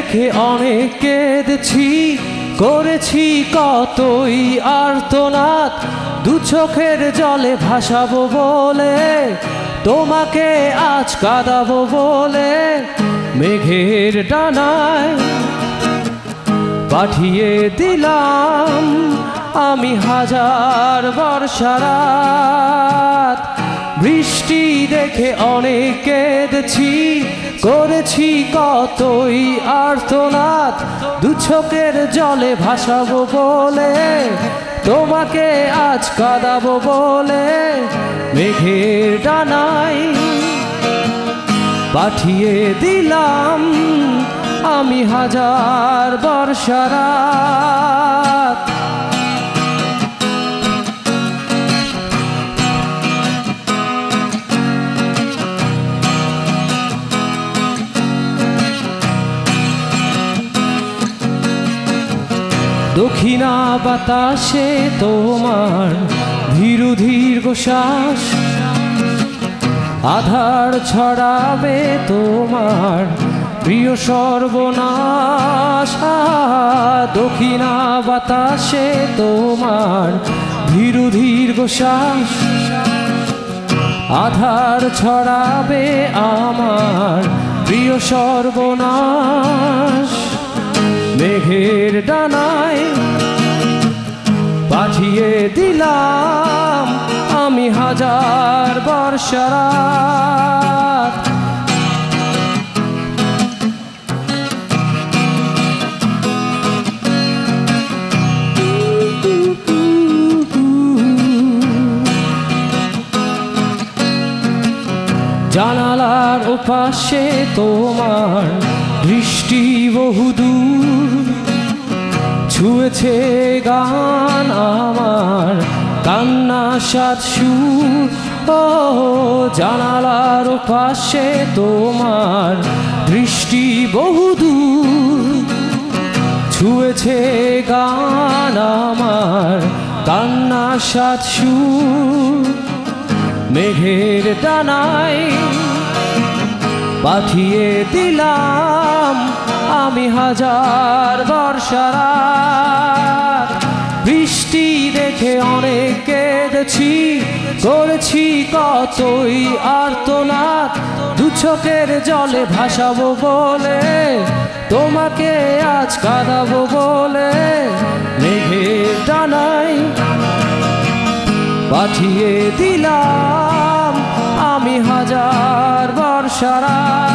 দেখে অনেক কেঁদেছি, করেছি কতই আর্তনাদ। দু চোখের জলে ভাসাবো বলে, তোমাকে আজ কাঁদাবো বলে, মেঘের ডানায় পাঠিয়ে দিলাম আমি হাজার বর্ষারাত বৃষ্টি দেখে অনেক কেঁদেছি করেছি কতই আর্তনাদ। দু চোখের জলে ভাসাবো বলে, তোমাকে আজ কাঁদাবো বলে, মেঘের ডানায় পাঠিয়ে দিলাম আমি হাজার বর্ষারাত। দক্ষিণা বাতাসে তোমার ধীরু ধীর আধার ছড়াবে তোমার প্রিয় সর্বনাশ। দক্ষিণা বাতাসে তোমার ধীরু ধীর আধার ছড়াবে আমার প্রিয় সর্বনাশ। মেঘের ডানায় পাঠিয়ে দিলাম আমি হাজার বর্ষারাত জানালার ওপাশে তোমার দৃষ্টি বহুদূর। ছুঁয়েছে গান আমার, কান্না সাত সুর। ও, জানালার পাশে তোমার দৃষ্টি বহুদূর ছুঁয়েছে গান আমার, কান্না সাত সুর। মেঘের ডানায় পাঠিয়ে দিলাম আমি হাজার বর্ষারাত বৃষ্টি দেখে অনেক কেঁদেছি, করেছি কতই আর্তনাদ। দু চোখের জলে ভাসাবো বলে, তোমাকে আজ কাঁদাবো বলে, মেঘের ডানায় পাঠিয়ে দিলাম আমি হাজার সারা